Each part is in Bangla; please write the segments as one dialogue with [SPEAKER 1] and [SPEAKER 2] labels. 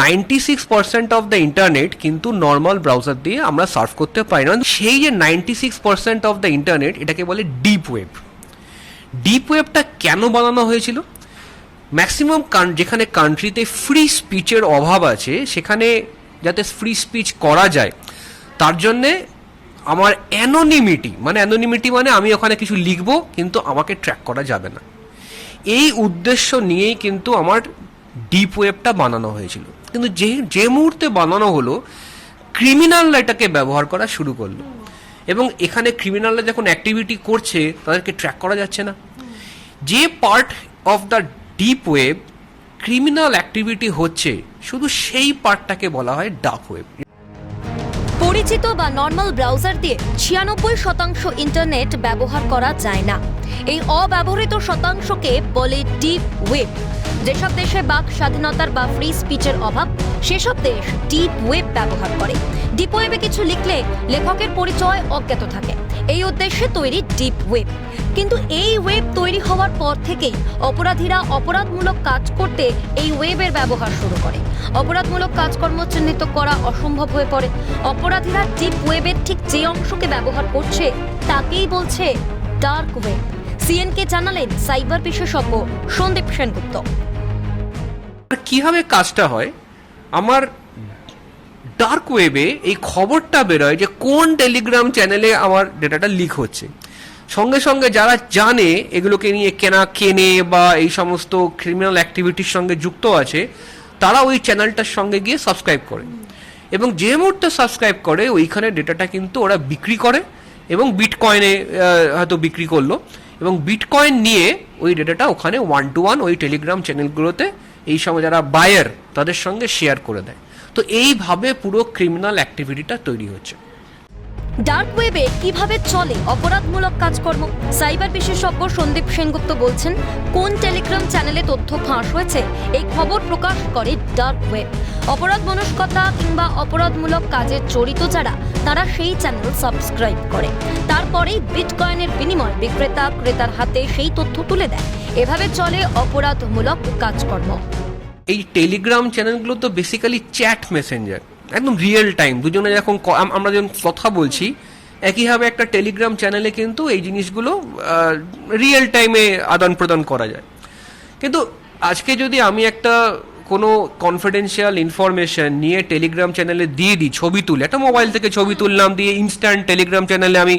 [SPEAKER 1] Ninety six percent of the internet কিন্তু নর্মাল ব্রাউজার দিয়ে আমরা সার্ভ করতে পারি না। সেই যে ninety six percent of the internet এটাকে বলে ডিপ ওয়েব ডিপ ওয়েবটা কেন বানানো হয়েছিল? ম্যাক্সিমাম যেখানে কান্ট্রিতে ফ্রি স্পিচের অভাব আছে, সেখানে যাতে ফ্রি স্পিচ করা যায়, তার জন্যে আমার অ্যানোনিমিটি মানে অ্যানোনিমিটি মানে আমি ওখানে কিছু লিখব, কিন্তু আমাকে ট্র্যাক করা যাবে না। এই উদ্দেশ্য নিয়েই কিন্তু আমার ডিপ ওয়েবটা বানানো হয়েছিল। কিন্তু যে যে মুহূর্তে বানানো হলো ক্রিমিনালরা এটাকে ব্যবহার করা শুরু করল। এবং এখানে ক্রিমিনালরা যখন অ্যাক্টিভিটি করছে, তাদেরকে ট্র্যাক করা যাচ্ছে না। যে part of the deep web criminal activity হচ্ছে, শুধু সেই পার্টটাকে বলা হয় ডার্ক ওয়েব
[SPEAKER 2] পরিচিত বা নর্মাল ব্রাউজার দিয়ে ছিয়ানব্বই শতাংশ ইন্টারনেট ব্যবহার করা যায় না। এই অব্যবহৃত শতাংশকে বলে ডিপ ওয়েব যেসব দেশে বাক স্বাধীনতার বা ফ্রি স্পিচের অভাব, সেসব দেশ ডিপ ওয়েব ব্যবহার করে। ডিপ ওয়েবে কিছু লিখলে লেখকের পরিচয় অজ্ঞাত থাকে। এই উদ্দেশ্যে তৈরি ডিপ ওয়েব কিন্তু এই ওয়েব তৈরি হওয়ার পর থেকেই অপরাধীরা অপরাধমূলক কাজ করতে এই ওয়েবের ব্যবহার শুরু করে। অপরাধমূলক কাজকর্ম চিহ্নিত করা অসম্ভব হয়ে পড়ে। অপরাধীরা ডিপ ওয়েবের ঠিক যে অংশকে ব্যবহার করছে, তাকেই বলছে ডার্ক ওয়েব সিএনকে জানালেন সাইবার বিশেষজ্ঞ সন্দীপ সেনগুপ্ত।
[SPEAKER 1] কীভাবে কাজটা হয়? আমার ডার্ক ওয়েবে এই খবরটা বেরোয় যে কোন টেলিগ্রাম চ্যানেলে আমার ডেটাটা লিক হচ্ছে। সঙ্গে সঙ্গে যারা জানে, এগুলোকে নিয়ে কেনা, কেনে বা এই সমস্ত ক্রিমিনাল অ্যাক্টিভিটির সঙ্গে যুক্ত আছে তারা ওই চ্যানেলটার সঙ্গে গিয়ে সাবস্ক্রাইব করে। এবং যে মুহূর্তে সাবস্ক্রাইব করে, ওইখানে ডেটাটা কিন্তু ওরা বিক্রি করে এবং বিটকয়েনে হয়তো বিক্রি করল। এবং বিটকয়েন নিয়ে ওই ডেটাটা ওখানে ওয়ান টু ওয়ান ওই টেলিগ্রাম চ্যানেলগুলোতে এই সময় যারা বায়ার তাদের সঙ্গে শেয়ার করে দেয়। তো এইভাবে পুরো ক্রিমিনাল অ্যাক্টিভিটিটা তৈরি হচ্ছে।
[SPEAKER 2] ডার্ক ওয়েবে কীভাবে চলে অপরাধমূলক কাজকর্ম? সাইবার বিশেষজ্ঞ সন্দীপ সেনগুপ্ত বলছেন, কোন টেলিগ্রাম চ্যানেলে তথ্য ফাঁস হয়েছে? এই খবর প্রকাশ করে ডার্ক ওয়েব অপরাধ মনস্কতা কিংবা অপরাধমূলক কাজে জড়িত যারা, তারা সেই চ্যানেল সাবস্ক্রাইব করে। তারপরেই বিটকয়েনের বিনিময় বিক্রেতা ক্রেতার হাতে সেই তথ্য তুলে দেয়। এভাবে চলে অপরাধমূলক কাজকর্ম।
[SPEAKER 1] এই টেলিগ্রাম চ্যানেলগুলো তো বেসিক্যালি চ্যাট মেসেঞ্জার একদম রিয়েল টাইম দুজনে যখন আমরা যখন কথা বলছি, একইভাবে একটা টেলিগ্রাম চ্যানেলে কিন্তু এই জিনিসগুলো রিয়েল টাইমে আদান প্রদান করা যায়। কিন্তু আজকে যদি আমি একটা কোনো কনফিডেন্সিয়াল ইনফরমেশন নিয়ে টেলিগ্রাম চ্যানেলে দিয়ে দিই, ছবি তুলে, একটা মোবাইল থেকে ছবি তুললাম, দিয়ে ইনস্ট্যান্ট টেলিগ্রাম চ্যানেলে আমি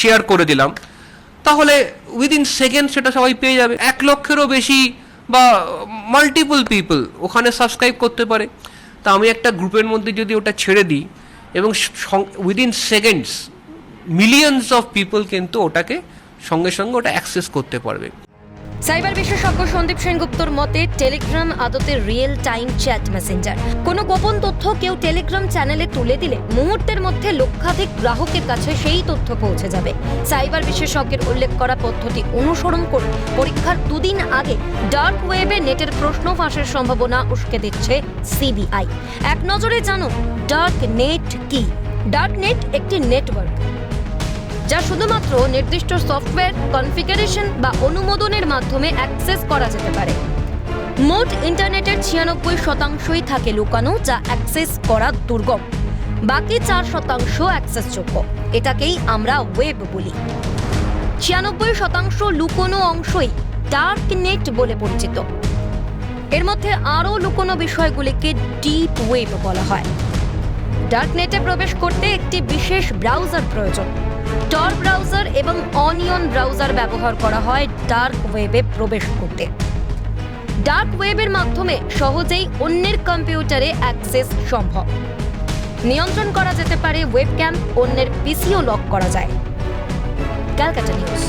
[SPEAKER 1] শেয়ার করে দিলাম, তাহলে উইদিন সেকেন্ড সেটা সবাই পেয়ে যাবে। এক লক্ষেরও বেশি বা মাল্টিপল পিপল ওখানে সাবস্ক্রাইব করতে পারে। তা আমি একটা গ্রুপের মধ্যে যদি ওটা ছেড়ে দিই এবং within seconds millions of people কিন্তু ওটাকে সঙ্গে সঙ্গে ওটা অ্যাক্সেস করতে পারবে।
[SPEAKER 2] সাইবার বিশেষজ্ঞ সন্দীপ সেনগুপ্তর মতে, টেলিগ্রাম আদতে রিয়েল টাইম চ্যাট মেসেঞ্জার কোনো গোপন তথ্য কেউ টেলিগ্রাম চ্যানেলে তুলে দিলে, মুহূর্তের মধ্যে লক্ষাধিক গ্রাহকের কাছে সেই তথ্য পৌঁছে যাবে। সাইবার বিশেষজ্ঞের উল্লেখ করা পদ্ধতি অনুসরণ করে পরীক্ষার দুদিন আগে ডার্ক ওয়েবে নেটের প্রশ্ন ফাঁসের সম্ভাবনা উস্কে দিচ্ছে সিবিআই এক নজরে জানো ডার্ক নেট কি? ডার্ক নেট একটি নেটওয়ার্ক যা শুধুমাত্র নির্দিষ্ট সফটওয়্যার, কনফিগারেশন বা অনুমোদনের মাধ্যমে অ্যাক্সেস করা যেতে পারে। মোট ইন্টারনেটের ছিয়ানব্বই শতাংশই থাকে লুকানো, যা অ্যাক্সেস করা দুর্গম। বাকি চার শতাংশ অ্যাক্সেসযোগ্য। এটাকেই আমরা ওয়েব বলি। ছিয়ানব্বই শতাংশ লুকোনো অংশই ডার্ক নেট বলে পরিচিত। এর মধ্যে আরও লুকোনো বিষয়গুলিকে ডিপ ওয়েব বলা হয়। ডার্কনেটে প্রবেশ করতে একটি বিশেষ ব্রাউজার প্রয়োজন। টর ব্রাউজার এবং অনিয়ন ব্রাউজার ব্যবহার করা হয় ডার্ক ওয়েবে প্রবেশ করতে। ডার্ক ওয়েবের মাধ্যমে সহজেই অন্যের কম্পিউটারে অ্যাক্সেস সম্ভব। নিয়ন্ত্রণ করা যেতে পারে ওয়েবক্যাম অন্যের পিসিও লক করা যায়। ক্যালকাটা নিউজ।